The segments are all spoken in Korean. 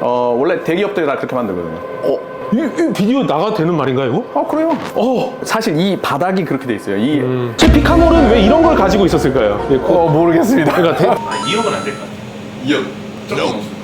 어, 원래 대기업들이 다 그렇게 만들거든요. 어, 이, 이 비디오 나가도 되는 말인가요, 이거? 아, 그래요? 어, 사실 이 바닥이 그렇게 돼 있어요. 이, 제 피카몰은 왜 이런 걸 가지고 있었을까요? 예, 그- 어, 모르겠습니다. 그러니까 대, 2억은 안 될까? 2억. 조금.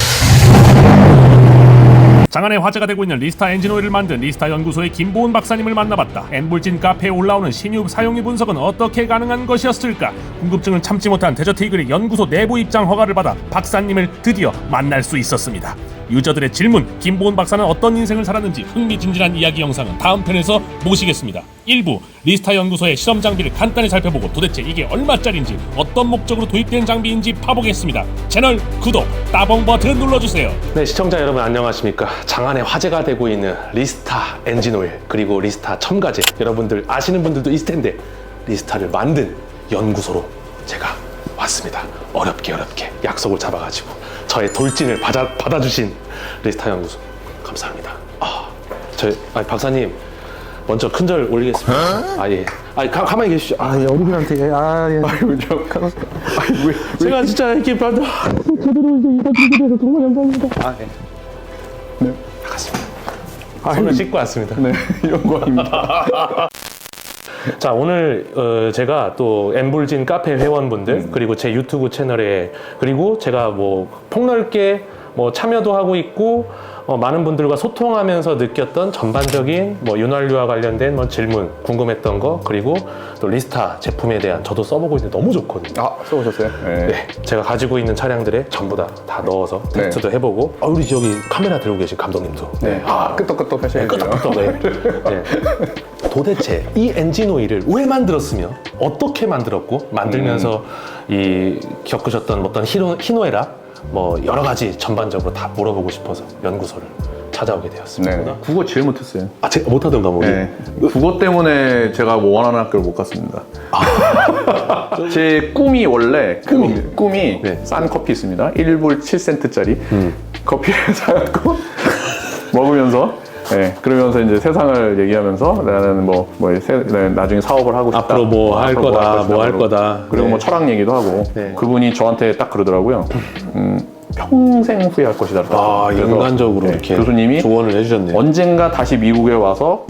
장안의 화제가 되고 있는 리스타 엔진 오일을 만든 리스타 연구소의 김보은 박사님을 만나봤다. 엔볼진 카페에 올라오는 신유 사용료 분석은 어떻게 가능한 것이었을까? 궁금증을 참지 못한 데저트 이글의 연구소 내부 입장 허가를 받아 박사님을 드디어 만날 수 있었습니다. 유저들의 질문, 김보은 박사는 어떤 인생을 살았는지 흥미진진한 이야기 영상은 다음 편에서 모시겠습니다. 1부 리스타 연구소의 실험 장비를 간단히 살펴보고 도대체 이게 얼마짜린지 어떤 목적으로 도입된 장비인지 파보겠습니다. 채널 구독, 따봉 버튼 눌러주세요. 네, 시청자 여러분 안녕하십니까. 장안의 화제가 되고 있는 리스타 엔진 오일 그리고 리스타 첨가제 여러분들 아시는 분들도 있을 텐데 리스타를 만든 연구소로 제가 왔습니다. 어렵게 어렵게 약속을 잡아가지고 저의 돌진을 받아, 받아주신 리스타 연구소 감사합니다. 아, 저 아니, 박사님 먼저 큰절 올리겠습니다. 아 예. 아 가, 가만히 계십시오. 아 예, 어르신한테 아 예. 아이고, 저, 아니, 왜, 왜. 제가 진짜 이렇게 받아 제대로 이제 돼서 정말 감사합니다. 아, 예. 네. 반갑습니다. 손을 씻고 왔습니다. 네, 이런 거 아닙니다. 자 오늘 어, 제가 또 엠볼진 카페 회원분들 음. 그리고 제 유튜브 채널에 그리고 제가 뭐 폭넓게 뭐 참여도 하고 있고 어, 많은 분들과 소통하면서 느꼈던 전반적인 뭐 윤활유와 관련된 뭐 질문 궁금했던 거 그리고 또 리스타 제품에 대한 저도 써보고 있는데 너무 좋거든요. 아, 써보셨어요? 네. 네, 제가 가지고 있는 차량들에 전부 다, 다 넣어서 네. 테스트도 해보고 아, 우리 저기 카메라 들고 계신 감독님도 네. 아, 끄떡끄떡 하셔야죠. 끄덕끄덕 네. 네. 도대체 이 엔진 오일을 왜 만들었으며 어떻게 만들었고 만들면서 이 겪으셨던 어떤 희노, 희노애락 뭐 여러 가지 전반적으로 다 물어보고 싶어서 연구소를 찾아오게 되었습니다. 네. 국어 제일 못했어요. 아, 제가 못하던 과목이 네. 국어 때문에 제가 뭐 원하는 학교를 못 갔습니다. 제 꿈이 원래 꿈이 꿈이 네. 싼 커피 있습니다. 1불 7센트짜리 커피를 사갖고 먹으면서 네, 그러면서 이제 세상을 얘기하면서 나는 뭐, 뭐 세- 네, 나중에 사업을 하고 싶다. 앞으로 뭐할 앞으로 거다. 뭐할 그리고- 거다. 그리고 네. 뭐 철학 얘기도 하고 네. 그분이 저한테 딱 그러더라고요. 음, 평생 후회할 것이다. 아, 인간적으로 네, 이렇게 교수님이 조언을 해주셨네요. 언젠가 다시 미국에 와서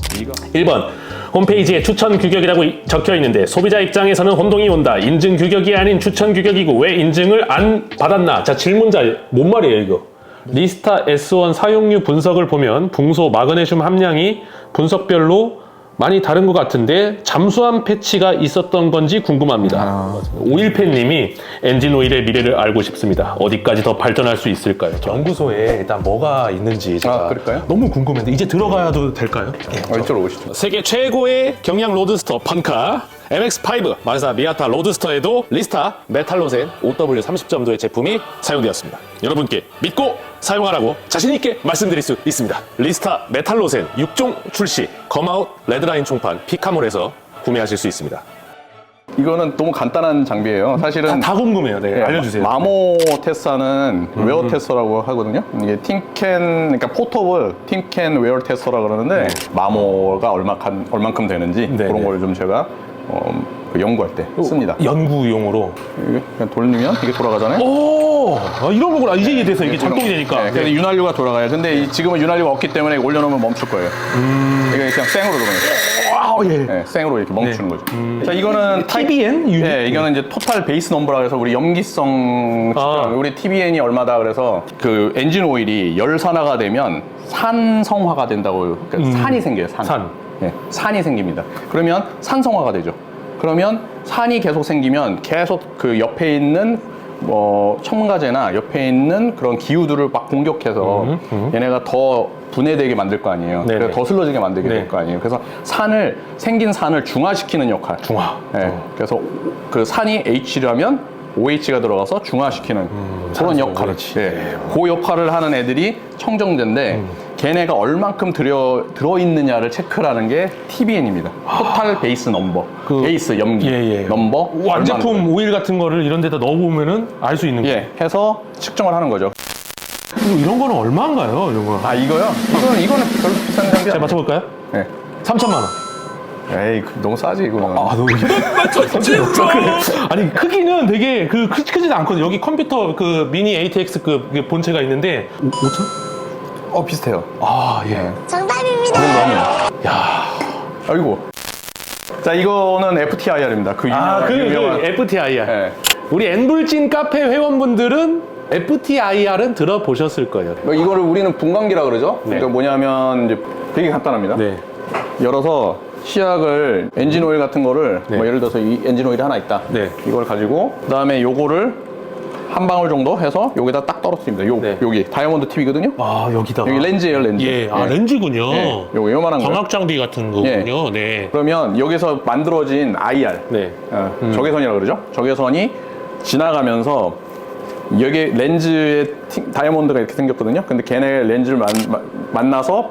1번 홈페이지에 추천 규격이라고 이- 적혀 있는데 소비자 입장에서는 혼동이 온다. 인증 규격이 아닌 추천 규격이고 왜 인증을 안 받았나? 자 질문자 뭔 말이에요 이거? 리스타 S1 사용류 분석을 보면 붕소 마그네슘 함량이 분석별로 많이 다른 것 같은데 잠수함 패치가 있었던 건지 궁금합니다. 오일팬님이 엔진 오일의 미래를 알고 싶습니다. 어디까지 더 발전할 수 있을까요? 연구소에 일단 뭐가 있는지 제가 아, 그럴까요? 너무 궁금했는데 이제 들어가도 될까요? 어, 이쪽으로 오시죠. 세계 최고의 경량 로드스터 펀카 MX5 마사 미아타 로드스터에도 리스타 메탈로센 OW 30점도의 제품이 사용되었습니다. 여러분께 믿고 사용하라고 자신있게 말씀드릴 수 있습니다. 리스타 메탈로센 6종 출시 검아웃 레드라인 총판 피카몰에서 구매하실 수 있습니다. 이거는 너무 간단한 장비예요. 사실은 다 궁금해요. 네, 예, 알려주세요. 마모 테스터는 웨어 테스터라고 하거든요. 이게 팀캔, 그러니까 포터블 팀캔 웨어 테스터라 그러는데 마모가 얼마큼 얼만큼 되는지 네, 그런 네. 걸좀 제가 어, 그 연구할 때 씁니다. 연구용으로. 이게 그냥 돌리면 이게 돌아가잖아요. 오, 아, 이런 거구나. 이제 이해돼서 이게 작동이 되니까. 네, 그래서 윤활유가 돌아가요. 근데 이- 지금은 윤활유가 없기 때문에 올려놓으면 멈출 거예요. 이게 그냥 생으로 돌아가요. 와, 예. 네, 생으로 이렇게 멈추는 거죠. 자, 이거는 타입- TBN 유닛? 네, 이거는 이제 토탈 베이스 넘버라 그래서 우리 염기성 측정, 아. 우리 TBN이 얼마다 그래서 그 엔진 오일이 열산화가 되면 산성화가 된다고 그러니까 산이 생겨요. 산. 산. 네, 산이 생깁니다. 그러면 산성화가 되죠. 그러면 산이 계속 생기면 계속 그 옆에 있는 뭐 첨가제나 옆에 있는 그런 기후들을 막 공격해서 얘네가 더 분해되게 만들 거 아니에요. 음, 네네. 그래서 더 슬러지게 만들게 네. 될거 아니에요. 그래서 산을 생긴 산을 중화시키는 역할. 중화. 네. 그래서 그 산이 H라면 OH가 들어가서 중화시키는 그런 산소, 역할을. OH. 예. 그 역할을 하는 애들이 청정제인데 걔네가 얼만큼 들어 들어 있느냐를 체크하는 게 TBN입니다. 토탈 베이스 넘버. 그- 베이스 염기 예, 예. 넘버. 완제품 오일 같은 거를 이런 데다 넣어보면은 알 수 있는 거예요. 예. 해서 측정을 하는 거죠. 그리고 이런 거는 얼마인가요? 이런 거. 아 이거요? 이거는 이거는 별로 비싼 장비 제가 아니에요. 맞춰볼까요? 네. 3천만 원. 에이 그- 너무 싸지 이거는. 아, 너무 아니 크기는 되게 그 크, 크진 않거든요. 여기 컴퓨터 그 미니 ATX 그 본체가 있는데 5천? 어 비슷해요. 아, 예. 정답입니다. 야. 아이고. 자 이거는 FTIR입니다. 그 유명한, 아, 그, 유명한 그 FTIR. 예. 우리 엔불진 카페 회원분들은 FTIR은 들어보셨을 거예요. 뭐 이거를 우리는 분광기라 그러죠. 네. 그러니까 뭐냐면 이제 되게 간단합니다. 네. 열어서 시약을 엔진 오일 같은 거를 네. 뭐 예를 들어서 이 엔진 오일이 하나 있다. 네. 이걸 가지고 그다음에 요거를 한 방울 정도 해서 여기다 딱 떨어뜨립니다. 요 네. 여기 다이아몬드 팁이거든요. 아, 여기다가. 여기 렌즈예요, 렌즈. 예, 아 렌즈군요. 예. 요거 요만한 거. 광학 장비 같은 거군요. 네. 그러면 여기서 만들어진 IR, 네. 어, 적외선이라 그러죠. 적외선이 지나가면서 여기 렌즈에 팅- 다이아몬드가 이렇게 생겼거든요. 근데 걔네 렌즈를 만, 마- 만나서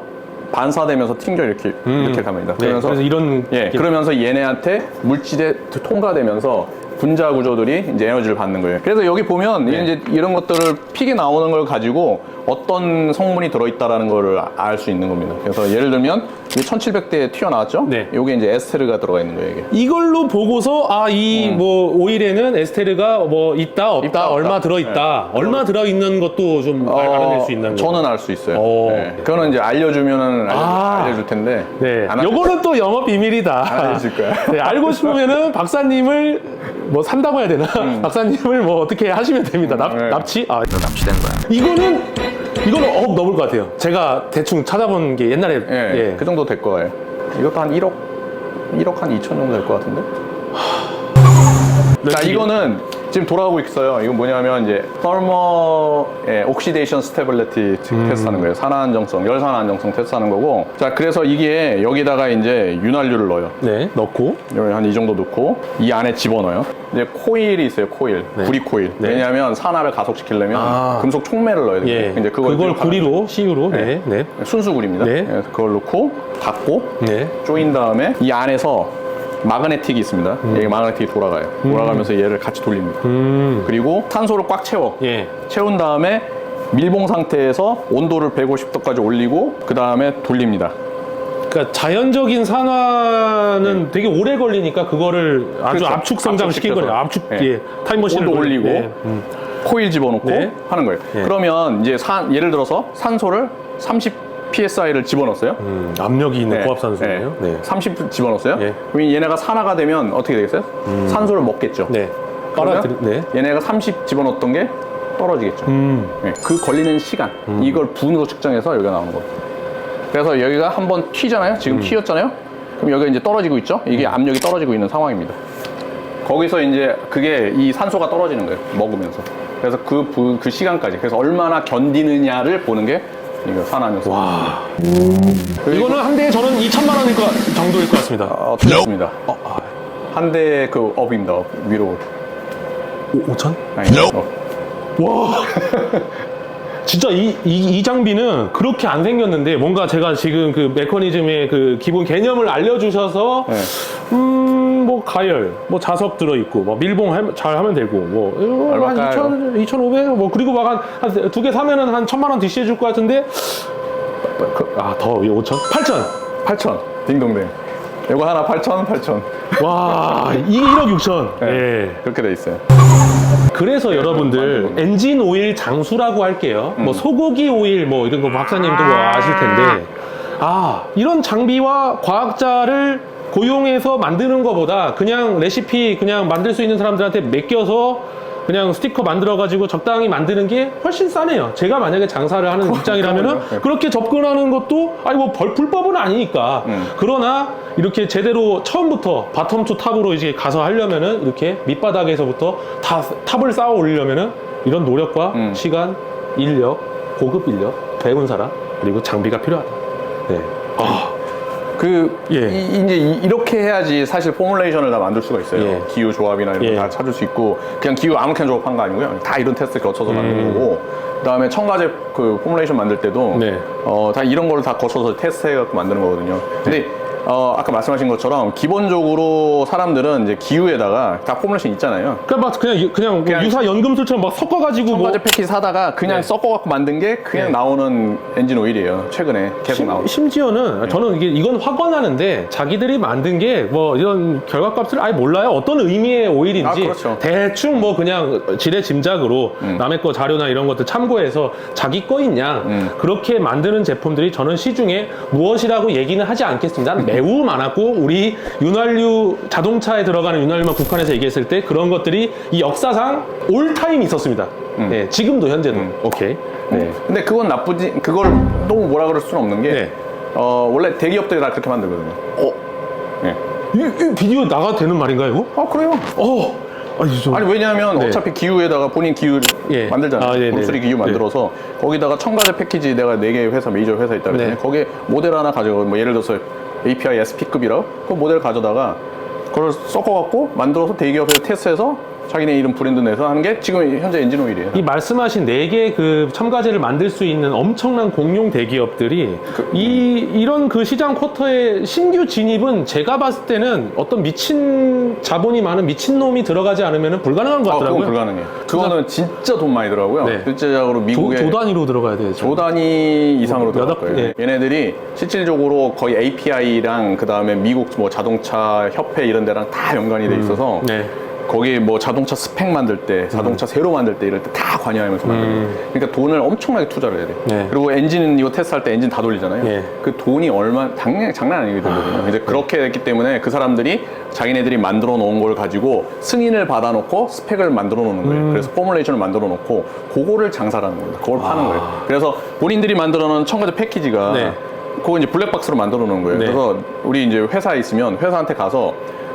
반사되면서 튕겨 이렇게 이렇게 갑니다. 네, 그래서 이런 예, 그러면서 얘네한테 물질에 통과되면서 분자 구조들이 이제 에너지를 받는 거예요. 그래서 여기 보면 네. 이제 이런 것들을 픽이 나오는 걸 가지고 어떤 성분이 들어있다라는 걸알수 있는 겁니다. 그래서 예를 들면 이 1700대에 튀어나왔죠? 네. 요게 이제 에스테르가 들어가 있는 거예요, 이게. 이걸로 보고서 아 이뭐 오일에는 에스테르가 뭐 있다 없다 있다, 없다. 얼마 들어 있다 얼마 들어 있는 것도 좀 알- 알아낼 수 있는 어, 저는 알 수 있어요. 오. 네. 그거는 이제 알려주면은 알려, 아. 알려줄 텐데. 네. 요거는 또 영업 비밀이다. 안 알려줄 거야. 네, 알고 싶으면은 박사님을 뭐 산다고 해야 되나? 박사님을 뭐 어떻게 하시면 됩니다. 납, 음. 네. 납치? 아, 납치된 거야. 이거는 이거는 억 넘을 것 같아요. 제가 대충 찾아본 게 옛날에 예, 예. 그 정도 될 거예요. 이것도 한 1억, 1억 한 2천 정도 될 것 같은데. 자, 이거는 지금 돌아가고 있어요. 이건 뭐냐면 이제 터머 옥시데이션 스테빌리티 테스트하는 거예요. 산화 안정성, 열산화 안정성 테스트하는 거고. 자, 그래서 이게 여기다가 이제 윤활유를 넣어요. 네, 넣고 한 이 정도 넣고 이 안에 집어넣어요. 이제 코일이 있어요, 코일. 네. 구리 코일. 네. 왜냐하면 산화를 가속시키려면 아. 금속 촉매를 넣어야 돼요. 예. 이제 그걸, 그걸 구리로 CU로 네. 네. 순수 구리입니다. 네. 그래서 그걸 넣고 닫고 네. 조인 다음에 이 안에서 마그네틱이 있습니다. 여기 마그네틱이 돌아가요. 돌아가면서 얘를 같이 돌립니다. 음. 그리고 산소를 꽉 채워. 예. 채운 다음에 밀봉 상태에서 온도를 150도까지 올리고 그 다음에 돌립니다. 그러니까 자연적인 산화는 되게 오래 걸리니까 그거를 아주 그렇죠. 압축 성장시킨. 거예요. 압축 네. 예. 타임머신을 온도 돌리- 올리고 예. 음. 코일 집어넣고 네. 하는 거예요. 네. 그러면 이제 산, 예를 들어서 산소를 30 psi를 집어넣었어요. 음, 압력이 있는 네. 고압 산소네요. 네. 30 집어넣었어요. 예. 그럼 얘네가 산화가 되면 어떻게 되겠어요? 산소를 먹겠죠. 네. 그러면 빨아들이 네. 얘네가 30 집어넣었던 게 떨어지겠죠. 음. 네, 그 걸리는 시간 이걸 분으로 측정해서 여기가 나오는 거예요. 그래서 여기가 한번 튀잖아요. 음. 지금 튀었잖아요. 그럼 여기가 이제 떨어지고 있죠. 이게 압력이 떨어지고 있는 상황입니다. 거기서 이제 그게 이 산소가 떨어지는 거예요. 먹으면서. 그래서 그, 부- 그 시간까지. 그래서 얼마나 견디느냐를 보는 게 이거 산화연소. 와. 이거는 한 대에 저는 2천만 원일 것 정도일 것 같습니다. 어, 틀렸습니다. 한대 그 업입니다. 업, 위로. 5천? 아니, 어. 진짜 이, 이, 이 장비는 그렇게 안 생겼는데 뭔가 제가 지금 그 메커니즘의 그 기본 개념을 알려주셔서 네. 음, 뭐 가열, 뭐 자석 들어있고, 뭐 밀봉 할- 잘 하면 되고, 뭐, 이거 한 얼마일까요? 2,000, 2,500? 뭐, 그리고 막한두개 사면은 한 천만 원 DC해 줄 것 같은데, 그, 아, 더, 5천? 8천! 8천. 딩동댕. 이거 하나 8천, 8천. 와, 이게 1억 6천. 네. 예. 그렇게 돼 있어요. 그래서 여러분들 엔진 오일 장수라고 할게요. 뭐 소고기 오일 뭐 이런 거 박사님도 뭐 아실 텐데 아 이런 장비와 과학자를 고용해서 만드는 것보다 그냥 레시피 그냥 만들 수 있는 사람들한테 맡겨서 그냥 스티커 만들어 가지고 적당히 만드는 게 훨씬 싸네요. 제가 만약에 장사를 하는 입장이라면은 그럼요. 그렇게 접근하는 것도 아니 뭐 벌- 불법은 아니니까 음. 그러나 이렇게 제대로 처음부터 바텀 투 탑으로 이제 가서 하려면은 이렇게 밑바닥에서부터 다 탑을 쌓아 올리려면은 이런 노력과 음. 시간, 인력, 고급 인력, 배운 사람 그리고 장비가 필요하다. 네. 아, 그 예. 이, 제 이렇게 해야지 사실 포뮬레이션을 다 만들 수가 있어요. 예. 기후 조합이나 이런 예. 거 다 찾을 수 있고 그냥 기후 아무렇게나 조합한 거 아니고요. 다 이런 테스트 거쳐서 음. 만든 거고 그다음에 첨가제 그 포뮬레이션 만들 때도 네. 어, 다 이런 걸다 거쳐서 테스트해 갖고 만드는 거거든요. 근데 어, 아까 말씀하신 것처럼 기본적으로 사람들은 이제 기후에다가 다 포뮬레이션 있잖아요. 그냥 막 그냥 그냥, 뭐 그냥 유사 연금술처럼 막 섞어가지고 뭐 첨가제 패키지 사다가 그냥 네. 섞어갖고 만든 게 그냥 네. 나오는 엔진 오일이에요. 최근에 계속 나오는. 심, 지어는 저는 이게 이건 확언하는데 자기들이 만든 게 뭐 이런 결과값을 아예 몰라요 어떤 의미의 오일인지 아, 그렇죠. 대충 뭐 그냥 지레 짐작으로 음. 남의 거 자료나 이런 것들 참고해서 자기 거인 양 음. 그렇게 만드는 제품들이 저는 시중에 무엇이라고 얘기는 하지 않겠습니다 매우 많았고 우리 윤활유 자동차에 들어가는 윤활유만 국한해서 얘기했을 때 그런 것들이 이 역사상 올타임 있었습니다 네, 지금도 현재도 음. 오케이 네. 근데 그건 나쁘지, 그걸 너무 뭐라 그럴 수는 없는 게, 네. 어, 원래 대기업들이 다 그렇게 만들거든요. 어? 네. 이, 이 비디오 나가도 되는 말인가요 이거? 아, 그래요? 어, 아니 저 아니 왜냐하면 네. 어차피 기후에다가 본인 기후 예. 만들잖아요. 아, 네, 브루스리 네. 기후 만들어서 거기다가 첨가제 패키지 내가 네 개의 회사 메이저 회사 있다 그랬잖아요. 네. 거기에 모델 하나 가져가 뭐 예를 들어서 API SP급이라고 그 모델 가져다가 그걸 섞어갖고 만들어서 대기업에서 테스트해서 자기네 이름 브랜드 내서 하는 게 지금 현재 엔진 오일이에요. 이 말씀하신 네개그 첨가제를 만들 수 있는 엄청난 공룡 대기업들이 이 이런 그 시장 쿼터의 신규 진입은 제가 봤을 때는 어떤 미친 자본이 많은 미친 놈이 들어가지 않으면 불가능한 것 아, 그건 같더라고요. 불가능해요. 그거는 진짜 돈 많이 들어가고요. 네. 실제적으로 조, 미국의 조 단위로 들어가야 돼요. 조 단위 이상으로 몇 들어갈 억- 거예요. 예. 얘네들이 실질적으로 거의 API랑 그 다음에 미국 뭐 자동차 협회 이런 데랑 다 연관이 돼 있어서 네. 거기 뭐 자동차 스펙 만들 때, 자동차 새로 만들 때 이럴 때 다 관여하면서 만들어요. 음. 그러니까 돈을 엄청나게 투자를 해야 돼. 네. 그리고 엔진 이거 테스트할 때 엔진 다 돌리잖아요. 네. 그 돈이 얼마 당연히 장난 아니게 들거든요. 이제 그렇게 됐기 때문에 그 사람들이 자기네들이 만들어 놓은 걸 가지고 승인을 받아놓고 스펙을 만들어 놓는 거예요. 그래서 포뮬레이션을 만들어 놓고 그거를 장사라는 겁니다. 그걸 파는 거예요. 그래서 본인들이 만들어 놓은 첨가제 패키지가 네. 그거 이제 블랙박스로 만들어 놓은 거예요. 네. 그래서 우리 이제 회사에 있으면 회사한테 가서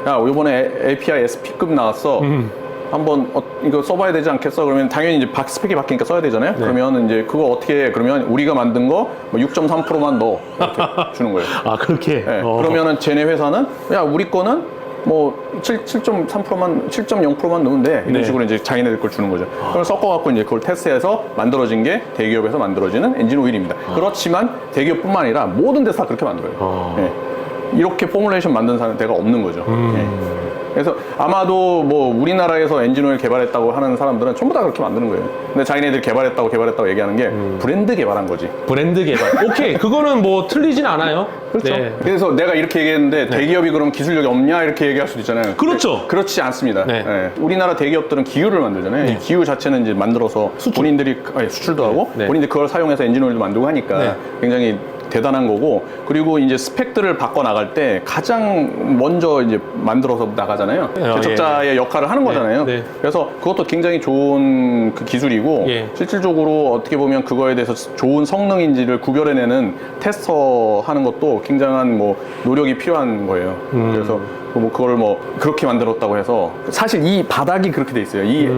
야 이번에 API SP급 나왔어. 음. 한번 어, 이거 써봐야 되지 않겠어? 그러면 당연히 이제 박- 스펙이 바뀌니까 써야 되잖아요. 네. 그러면 이제 그거 어떻게 해? 그러면 우리가 만든 거 6.3%만 넣어 이렇게 주는 거예요. 아 그렇게. 네. 어. 그러면은 쟤네 회사는 야 우리 거는 뭐 7, 7.3%만 7.0%만 넣으면 돼 이런 네. 식으로 이제 자기네들 걸 주는 거죠. 그걸 섞어갖고 이제 그걸 테스트해서 만들어진 게 대기업에서 만들어지는 엔진 오일입니다. 그렇지만 대기업뿐만 아니라 모든 데서 다 그렇게 만들어요. 어. 예. 이렇게 포뮬레이션 만든 사람 데가 없는 거죠. 음. 예. 그래서 아마도 뭐 우리나라에서 엔진오일 개발했다고 하는 사람들은 전부 다 그렇게 만드는 거예요. 근데 자기네들 개발했다고 개발했다고 얘기하는 게 음. 브랜드 개발한 거지. 브랜드 개발. 오케이 그거는 뭐 틀리진 않아요. 그렇죠. 네. 그래서 내가 이렇게 얘기했는데 대기업이 그럼 기술력이 없냐 이렇게 얘기할 수도 있잖아요. 그렇죠. 그렇지 않습니다. 네. 예. 우리나라 대기업들은 기유를 만들잖아요. 이 기유 자체는 이제 만들어서 본인들이 아니, 수출도 하고 네. 본인들이 그걸 사용해서 엔진오일도 만들고 하니까 네. 굉장히 대단한 거고 그리고 이제 스펙들을 바꿔 나갈 때 가장 먼저 이제 만들어서 나가잖아요. 어, 개척자의 역할을 하는 거잖아요. 네. 그래서 그것도 굉장히 좋은 그 기술이고 예. 실질적으로 어떻게 보면 그거에 대해서 좋은 성능인지를 구별해내는 테스터 하는 것도 굉장한 뭐 노력이 필요한 거예요. 음. 그래서 뭐 그걸 뭐 그렇게 만들었다고 해서 사실 이 바닥이 그렇게 돼 있어요. 이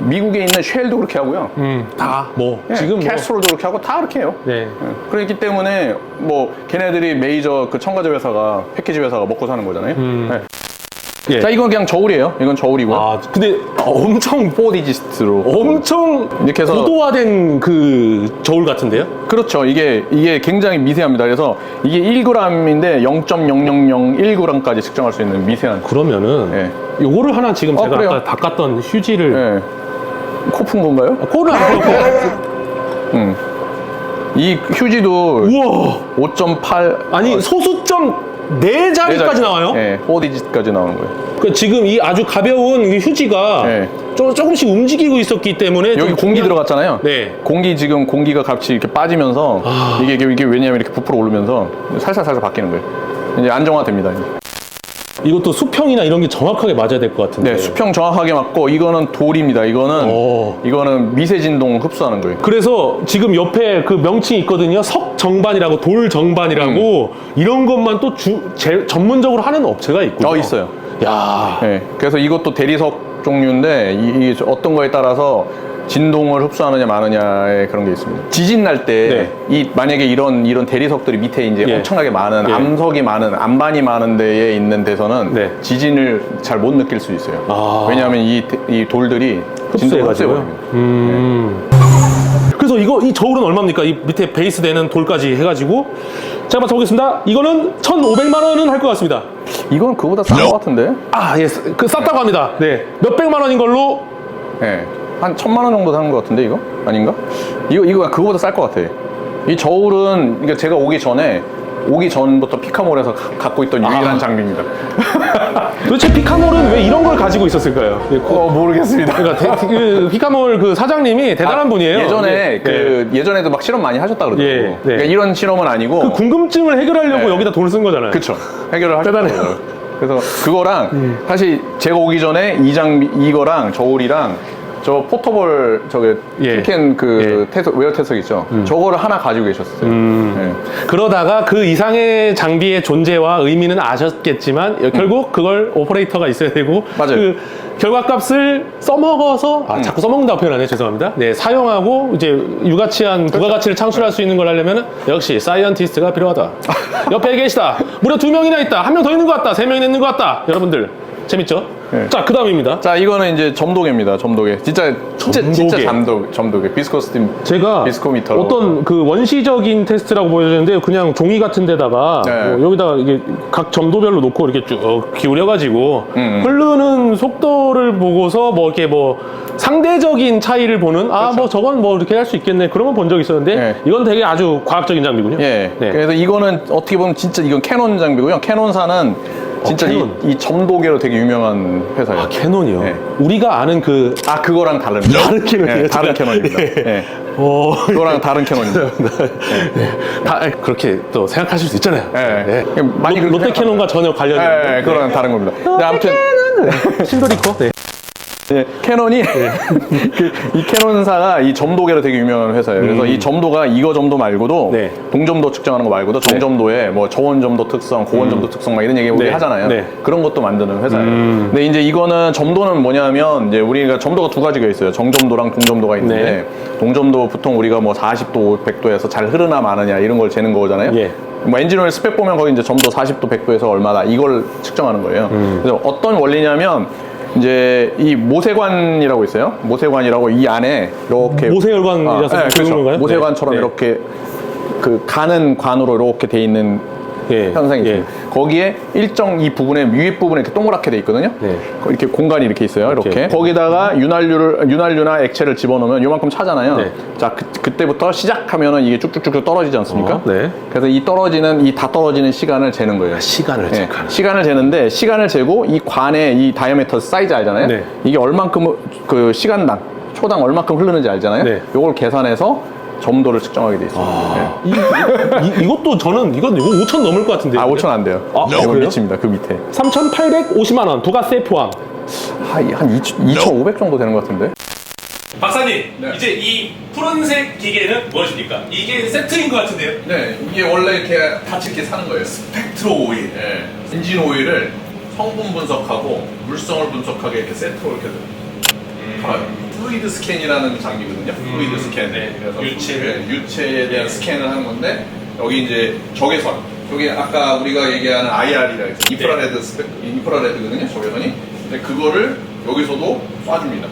미국에 있는 쉘도 그렇게 하고요. 음, 다 뭐. 예, 지금 뭐. 캐스트롤도 그렇게 하고 다 그렇게 해요. 네. 예, 그렇기 때문에 뭐 걔네들이 메이저 그 첨가제 회사가 패키지 회사가 먹고 사는 거잖아요. 예. 예. 자 이건 그냥 저울이에요. 이건 저울이고 요. 아 근데 엄청 4디지스트로 엄청 이렇게 해서 고도화된 그 저울 같은데요? 그렇죠. 이게 이게 굉장히 미세합니다. 그래서 이게 1g인데 0.0001g까지 측정할 수 있는 미세한. 그러면은 예. 요거를 하나 지금 어, 제가 그래요. 아까 닦았던 휴지를 예. 코푼 건가요? 코를 안 닦고 음. 이 휴지도 우와 5.8 아니 소수점 네 자리까지 나와요? 예, 4디지트까지 나오는 거예요. 그 지금 이 아주 가벼운 이 휴지가 네. 조, 조금씩 움직이고 있었기 때문에 여기 좀 공기 중요한- 들어갔잖아요. 네. 공기 지금 공기가 같이 이렇게 빠지면서 아. 이게 이게 왜냐하면 이렇게 부풀어 오르면서 살살 살살 바뀌는 거예요. 이제 안정화됩니다. 이제. 이것도 수평이나 이런 게 정확하게 맞아야 될 것 같은데. 네, 수평 정확하게 맞고 이거는 돌입니다. 이거는 오. 이거는 미세 진동 흡수하는 거예요. 그래서 지금 옆에 그 명칭이 있거든요. 석 정반이라고 돌 정반이라고 이런 것만 또 주, 제, 전문적으로 하는 업체가 있고요. 어 있어요. 야. 네, 그래서 이것도 대리석 종류인데 이, 이 어떤 거에 따라서 진동을 흡수하느냐 마느냐의 그런 게 있습니다. 지진 날 때 이 만약에 이런 이런 대리석들이 밑에 이제 네. 예. 엄청나게 많은 예. 암석이 많은 암반이 많은 데에 있는 데서는 네. 지진을 잘 못 느낄 수 있어요. 아. 왜냐하면 이, 이 돌들이 진동을 흡수해가지고요. 흡수해버립니다. 음. 그래서 이거 이 저울은 얼마입니까? 이 밑에 베이스 되는 돌까지 해가지고 제가 맞춰보겠습니다. 이거는 1,500만 원은 할 것 같습니다. 이건 그거보다 싼 것 같은데? 아, 예, 그 쌌다고 합니다. 네, 몇 백만 원인 걸로 예. 한 천만 원 정도 사는 것 같은데 이거? 아닌가? 이거 이거 그거보다 쌀 것 같아. 이 저울은 그러니까 제가 오기 전에 오기 전부터 피카몰에서 가- 갖고 있던 유일한 아. 장비입니다. 도대체 피카몰은 왜 이런 걸 가지고 있었을까요? 예, 그- 어 모르겠습니다. 그러니까 대- 그 피카몰 그 사장님이 대단한 분이에요. 예전에 예, 그 예전에도 막 실험 많이 하셨다 그러더라고. 예, 네. 그러니까 이런 실험은 아니고 그 궁금증을 해결하려고 네. 여기다 돈을 쓴 거잖아요. 그쵸 해결을 대단해요. 하셨더라고요. 그래서 그거랑 음. 사실 제가 오기 전에 이 장비 이거랑 저울이랑 저 포터볼 저기 예. 캔그 태석 웨어 태석 있죠. 저거를 하나 가지고 계셨어요. 음. 예. 그러다가 그 이상의 장비의 존재와 의미는 아셨겠지만 결국 그걸 오퍼레이터가 있어야 되고 음. 맞아요. 그 결과값을 써먹어서 아 자꾸 써먹는다고 표현하네 죄송합니다. 네 사용하고 이제 유가치한 부가가치를 창출할 수 있는 걸 하려면 역시 사이언티스트가 필요하다. 옆에 계시다. 무려 두 명이나 있다. 한 명 더 있는 것 같다. 세 명이나 있는 것 같다. 여러분들 재밌죠? 네. 자 그 다음입니다. 자 이거는 이제 점도계입니다. 점도계. 진짜 진짜 진짜 점도계. 잠도 점도계. 비스코스 팀. 제가 비스코미터로. 어떤 그 원시적인 테스트라고 보여주는데 그냥 종이 같은 데다가 네. 뭐 여기다가 이게 각 점도별로 놓고 이렇게 쭉 기울여가지고 음. 흐르는 속도를 보고서 뭐 이렇게 뭐 상대적인 차이를 보는 아 뭐 저건 뭐 이렇게 할 수 있겠네 그런 건 본 적 있었는데 네. 이건 되게 아주 과학적인 장비군요. 예. 네. 그래서 이거는 어떻게 보면 진짜 이건 캐논 장비고요. 캐논사는 진짜 이, 캐논. 이 점도계로 되게 유명한 회사예요. 아 캐논이요. 네. 우리가 아는 그 아 그거랑 다릅니다. 다른 캐논이에요, 예, 다른 제가. 캐논입니다. 예. 예. 어, 그거랑 다른 캐논입니다. 다 그렇게 또 생각하실 수 있잖아요. 예. 네. 많이 그렇게 롯데 캐논과 전혀 관련이 예, 없는 예, 그거랑 다른 겁니다. 근데 아무튼 신도리코. 네. 예, 캐논이 그, 이 캐논사가 이 점도계로 되게 유명한 회사예요. 그래서 이 점도가 이거 점도 말고도 음. 네. 동점도 측정하는 거 말고도 정점도에 뭐 저원 점도 특성, 고원 점도 특성 막 이런 얘기 우리 네. 하잖아요. 네. 그런 것도 만드는 회사예요. 음. 근데 이제 이거는 점도는 뭐냐면 이제 우리가 점도가 두 가지가 있어요. 정점도랑 동점도가 있는데 네. 동점도 보통 우리가 뭐 40도, 100도에서 잘 흐르나 마느냐 이런 걸 재는 거잖아요. 예. 뭐 엔진오일 스펙 보면 거기 이제 점도 40도, 100도에서 얼마다 이걸 측정하는 거예요. 음. 그래서 어떤 원리냐면 이제 이 모세관이라고 있어요. 모세관이라고 이 안에 이렇게 모세혈관이라서 아, 네, 그런 그렇죠. 건가요? 모세관처럼 네. 이렇게 그 가는 관으로 이렇게 돼 있는 예. 현상이 예. 거기에 일정 이 부분에 위에 부분에 이렇게 동그랗게 돼 있거든요. 네. 거- 이렇게 공간이 이렇게 있어요. 이렇게 이렇게. 거기다가 윤활유를 윤활유나 액체를 집어넣으면 요만큼 차잖아요. 네. 자 그, 그때부터 시작하면은 이게 쭉쭉쭉 떨어지지 않습니까? 어, 네. 그래서 이 떨어지는 이 다 떨어지는 시간을 재는 거예요. 시간을 네, 체크하는. 시간을 재는데 시간을 재고 이 관의 이 다이아미터 사이즈 알잖아요. 네. 이게 얼만큼 그 시간당 초당 얼만큼 흐르는지 알잖아요. 네. 요걸 계산해서 점도를 측정하게 돼 있습니다. 아, 이, 이, 이 것도 저는 이건 이거 5천 넘을 것 같은데. 네. 아 5천 안 돼요. 아, 이거 그래요? 미칩니다. 그 밑에 3,850만 원 부가세 포함. 한, 한2,500 정도 되는 것 같은데. 박사님 네. 이제 이 푸른색 기계는 무엇입니까? 이게 세트인 것 같은데요? 네, 이게 원래 이렇게 같이 이렇게 사는 거예요. 스펙트로 오일. 예. 엔진 오일을 성분 분석하고 물성을 분석하게 이렇게 세트로 이렇게 팔아요. 플루이드 스캔이라는 장비거든요. 플루이드 스캔. 네, 그래서 유체를. 네, 유체에 대한 스캔을 하는 건데 여기 이제 적외선. 여기 아까 우리가 얘기하는 IR이라 해서 인프라레드 스펙, 인프라레드거든요. 적외선이. 근데 그거를 여기서도 쏴줍니다.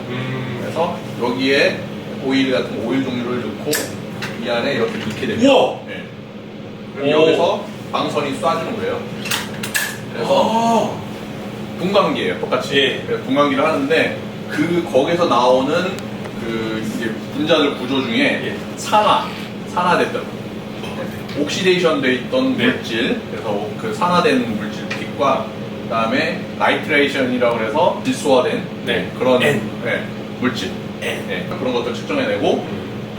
그래서 여기에 오일 같은 오일 종류를 넣고 이 안에 이렇게 넣게 됩니다. 우와! 네. 그럼 오. 여기서 방선이 쏴주는 거예요. 그래서 분광기예요, 똑같이. 예. 그래서 분광기를 하는데 그 거기서 나오는 그 이제 분자들 구조 중에 예. 산화, 산화됐던 옥시데이션 돼 있던 네. 물질, 그래서 그 산화된 물질 픽과 그다음에 나이트레이션이라고 해서 질소화된 네. 그런 N. 네, 물질. 네, 그런 것들 측정해내고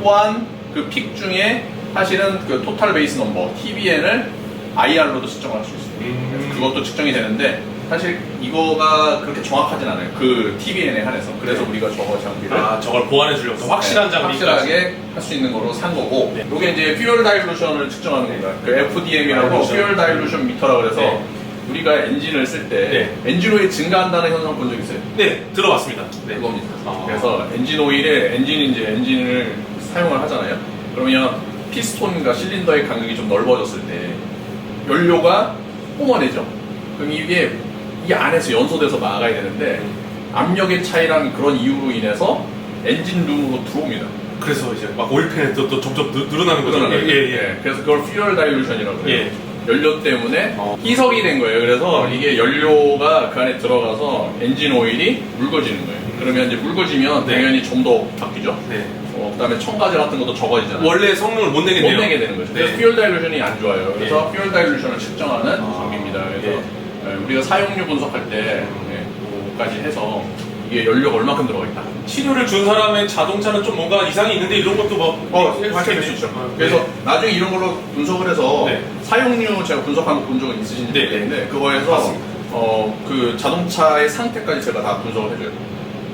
또한 그 픽 중에 사실은 그 토탈 베이스 넘버 TBN을 IR로도 측정할 수 있습니다. 음. 그래서 그것도 측정이 되는데 사실 이거가 그렇게 정확하진 않아요. 그 TBN에 한해서 그래서 우리가 저거 장비를 아 저걸 보완해 주려고 더 확실한 네, 장비까지 확실하게 할 수 있는 거로 산 거고 네. 이게 이제 퓨얼 다일루션을 측정하는 겁니다. 그 FDM이라고 다일루션. 퓨얼 다일루션 미터라 그래서 네. 우리가 엔진을 쓸때 네. 엔진 오일 증가한다는 현상 본 적 있어요? 네 들어봤습니다 네. 그겁니다. 아. 그래서 엔진 오일에 엔진이 이제 엔진을 사용을 하잖아요. 그러면 피스톤과 실린더의 간격이 좀 넓어졌을 때 연료가 뿜어내죠. 그럼 이게 이 안에서 연소돼서 나가야 되는데 압력의 차이랑 그런 이유로 인해서 엔진 룸으로 들어옵니다. 그래서 이제 막 오일팬에 또, 또 점점 늘- 늘어나는 거죠. 그러잖아요. 예, 예, 예. 예, 그래서 그걸 fuel dilution이라고 해요. 예. 연료 때문에 어. 희석이 된 거예요. 그래서 이게 연료가 그 안에 들어가서 엔진 오일이 묽어지는 거예요. 그러면 이제 묽어지면 네. 당연히 좀 더 바뀌죠. 네. 어, 그다음에 첨가제 같은 것도 적어지잖아요. 원래 성능을 못. 내게 되는 거죠. 네. 그래서 fuel dilution이 안 좋아요. 그래서 예. fuel dilution을 측정하는 아. 장비입니다. 그래서 예. 예, 우리가 사용료 분석할 때 예, 그거까지 해서 이게 연료가 얼마큼 들어가 있다. 치료를 준 사람의 자동차는 좀 뭔가 이상이 있는데 이런 것도 막 어, 예, 밝혀낼 수 있죠. 네. 그래서 나중에 이런 걸로 분석을 해서 네. 사용료 제가 분석한 거 본 적은 있으신지 네. 모르겠는데 그거에서. 어, 그 자동차의 상태까지 제가 다 분석을 해줘요.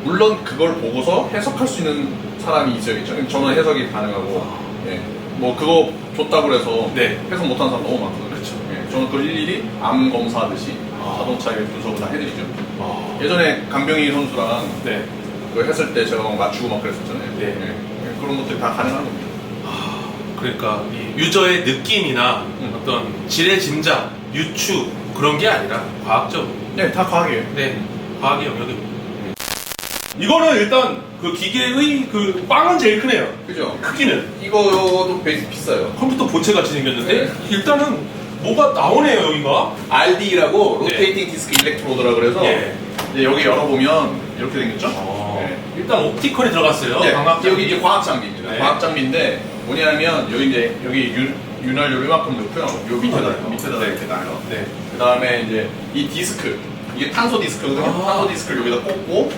물론 그걸 보고서 해석할 수 있는 사람이 있어야겠죠. 저는 해석이 가능하고, 예. 뭐 그거 줬다고 해서 네. 해석 못하는 사람 너무 많거든요. 그렇죠. 예. 저는 그걸 일일이 암 검사하듯이 아. 자동차 의 분석을 다 해드리죠. 아, 예전에 강병희 선수랑 네. 그거 했을 때 제가 막 맞추고 막 그랬었잖아요. 네. 예. 그런 것들이 다 가능한 겁니다. 그러니까 이 유저의 느낌이나 음. 어떤 지뢰 짐작, 유추 그런 게 아니라 과학적 네, 다 과학이에요. 네 과학의 영역입니다. 이거는 일단 그 기계의 그 빵은 제일 크네요. 그죠? 크기는 이거도 베이스 비싸요. 컴퓨터 본체 같이 생겼는데 네. 일단은 뭐가 나오네요 여기가. RD라고 네. 로테이팅 디스크 일렉트로드라 그래서 예. 이제 여기 열어보면 이렇게 생겼죠? 어, 네. 일단 옵티컬이 들어갔어요. 네, 광학 여기 이제 과학 장비입니다. 네. 과학 장비인데 뭐냐면 여기 이제 여기 윤, 윤활유를 이만큼 넣고요. 요 밑에다 아, 네. 밑에다 이렇게 놔요. 네. 그 다음에 이제 이 디스크 이게 탄소 디스크거든요. 아. 탄소 디스크를 여기다 꽂고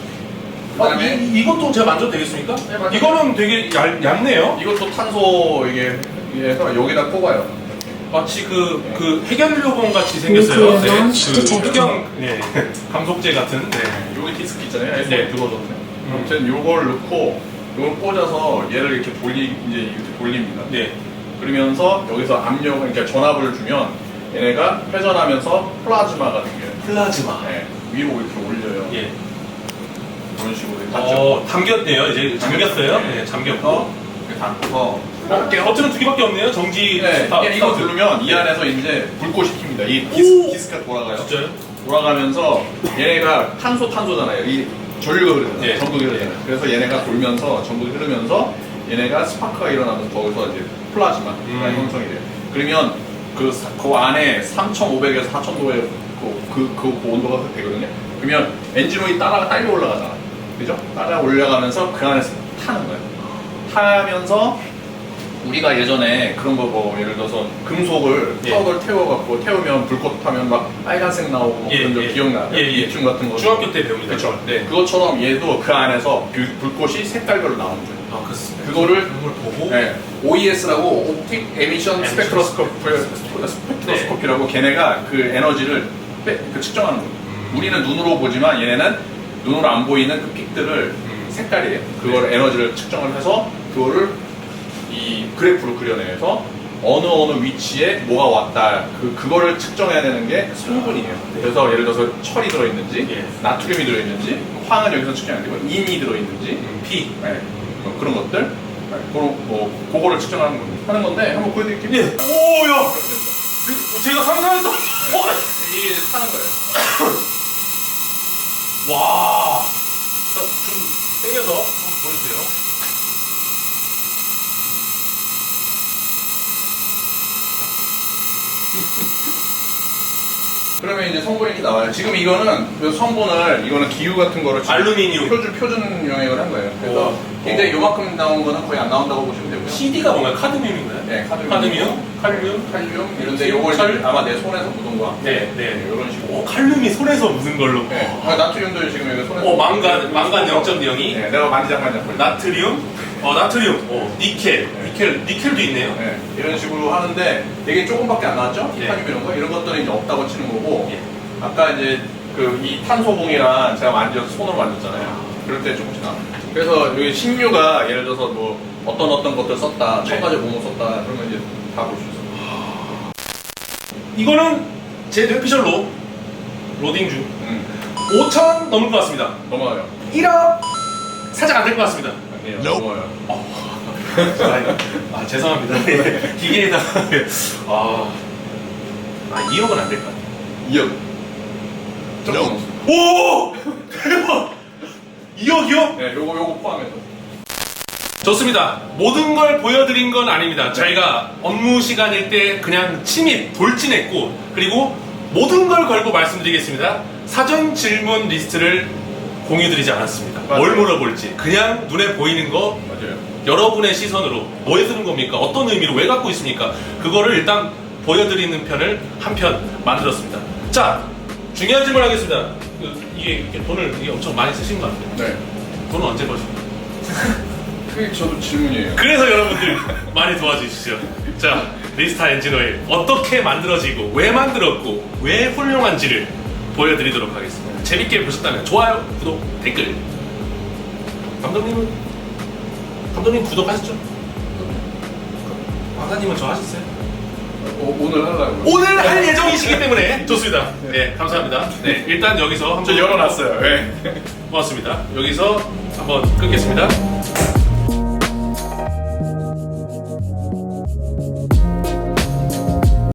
그 아, 다음에 이, 이것도 제가 만져도 되겠습니까? 네, 만져도 이거는 되게 얇, 얇네요. 이것도 탄소 이게 해서 여기다 꽂아요. 마치 그, 그 해견료봉 같이 생겼어요. Launch 그 detected. 해경, 네. 감속제 같은. 네. 여기 디스크 있잖아요. 네. 네. 들어졌네. 아무튼 요걸 넣고 요걸 꽂아서 얘를 이렇게 돌리 이제 이렇게 돌립니다. 네. 그러면서 여기서 압력 그러니까 전압을 주면 얘네가 회전하면서 플라즈마가 생겨요. 플라즈마. 네. 위로 이렇게 올려요. 예. 그런 식으로. 어, 담겼네요. 이제 잠겼어요. 네. 네, 잠겼고. 어? 이렇게 닫고서 어, 버튼은 두 개밖에 없네요. 정지. 네, 스탑, 이게 이거 스타트. 누르면 이 네. 안에서 이제 불꽃이 킵니다. 이 오! 디스, 디스크가 돌아가요. 진짜요? 돌아가면서 얘네가 탄소 탄소잖아요. 이 전류가 흐르잖아요. 네. 전극이 흐르잖아요. 그래서 얘네가 돌면서 전극이 흐르면서 얘네가 스파크가 일어나면서 거기서 이제 플라즈마가 음. 형성이 돼요. 그러면 그, 사- 그 안에 3,500에서 4,500 그, 그, 그, 그 온도가 되거든요. 그러면 엔진오일이 따라 딸려 올라가잖아. 그죠? 따라 올라가면서 그 안에서 타는 거예요. 타면서 우리가 예전에 그런 거 뭐 예를 들어서 금속을 예. 파우더를 태워갖고 태우면 불꽃 타면 막 빨간색 나오고 예, 그런 거 예. 기억나요? 예, 예. 이춤 같은 거 중학교 때 배웁니다. 그렇죠. 네. 그것처럼 얘도 그 안에서 불, 불꽃이 색깔별로 나오는 거예요. 아, 그렇습니다. 그거를 그걸 보고. 네, OES라고 옵틱 에미션 에미션 스펙트로스코피, 스펙트로스코피라고 걔네가 그 에너지를 빼- 그 측정하는 거예요. 음. 우리는 눈으로 보지만 얘네는 눈으로 안 보이는 그 픽들을 음. 색깔이에요. 그걸 에너지를 측정을 해서 그거를 이 그래프로 그려내서 어느 어느 위치에 뭐가 왔다 그 그거를 측정해야 되는 게 성분이에요. 그래서 예를 들어서 철이 들어있는지 예. 나트륨이 들어있는지 황은 여기서 측정이 안 되고 인이 들어있는지 음, P. 네, 뭐 그런 것들 네, 그런 뭐 그거를 측정하는 건데 하는 건데 한번 보여드릴게요. 예. 오, 야! 그, 제가 상상했던. 어, 이게 이제 타는 거예요. 와. 자, 좀 당겨서 한번 보여주세요. 그러면 이제 성분이 나와요. 지금 이거는 그 성분을 이거는 기후 같은 거를 지금 알루미늄. 표준 표준 영역을 한 거예요. 그래서 오. 굉장히 요만큼 나온 거는 거의 안 나온다고 보시면 되고요. CD가 뭔가요? 카드뮴인가요? 네, 카드뮴. 카드뮴? 칼륨? 칼륨 이런데 요걸 칼? 아마 내 손에서 묻은 거야. 네, 네. 이런 식으로. 오, 칼륨이 손에서 묻은 걸로. 네. 아, 나트륨도 지금 여기 손에서. 어, 망간, 망간 0.02. 네, 내가 만지작 만지작 걸려. 나트륨, 어 나트륨, 어 니켈, 니켈, 니켈도 있네요. 네, 이런 식으로 하는데 되게 조금밖에 안 나왔죠? 예. 티타늄 이런 거 이런 것들은 이제 없다고 치는 거고 예. 아까 이제 그 이 탄소봉이랑 제가 만져서 손으로 만졌잖아요. 그럴 때 조금씩 나와요. 그래서 여기 신유가 예를 들어서 뭐 어떤 어떤 것들 썼다, 네. 첨가제 뭐뭐 썼다 그러면 이제 다 볼 수 있어요. 이거는 제 뇌피셜로 로딩 중 음, 5천 넘을 것 같습니다. 넘어가요. 1억 살짝 안될 것 같습니다. 아니에요. 넘어요. 아 죄송합니다. 예. 기계에다가 아, 아 2억은 안 될 것 같아요. 2억. 조금 넘었어요. 오 대박 2억이요? 네, 요거 요거 포함해서. 좋습니다. 모든 걸 보여드린 건 아닙니다. 저희가 업무 시간일 때 그냥 침입, 돌진했고, 그리고 모든 걸 걸고 말씀드리겠습니다. 사전 질문 리스트를 공유드리지 않았습니다. 뭘 맞아요. 물어볼지. 그냥 눈에 보이는 거 맞아요. 여러분의 시선으로 뭐 해드는 겁니까? 어떤 의미로 왜 갖고 있습니까? 그거를 일단 보여드리는 편을 한 편 만들었습니다. 자, 중요한 질문 하겠습니다. 그, 이게, 이게 돈을 이게 엄청 많이 쓰신 것 같아요. 네. 돈은 언제 버십니까? 그게 저도 질문이에요. 그래서 여러분들 많이 도와주시죠. 자, 리스타 엔진 오일 어떻게 만들어지고 왜 만들었고 왜 훌륭한지를 보여드리도록 하겠습니다. 재밌게 보셨다면 좋아요, 구독, 댓글. 감독님은 감독님 구독하셨죠? 박사님은 저 하셨어요? 어, 오늘 하려고. 오늘 할 예정이시기 때문에 좋습니다. 네, 감사합니다. 네, 일단 여기서 한번 저 열어놨어요. 네. 고맙습니다. 여기서 한번 끊겠습니다.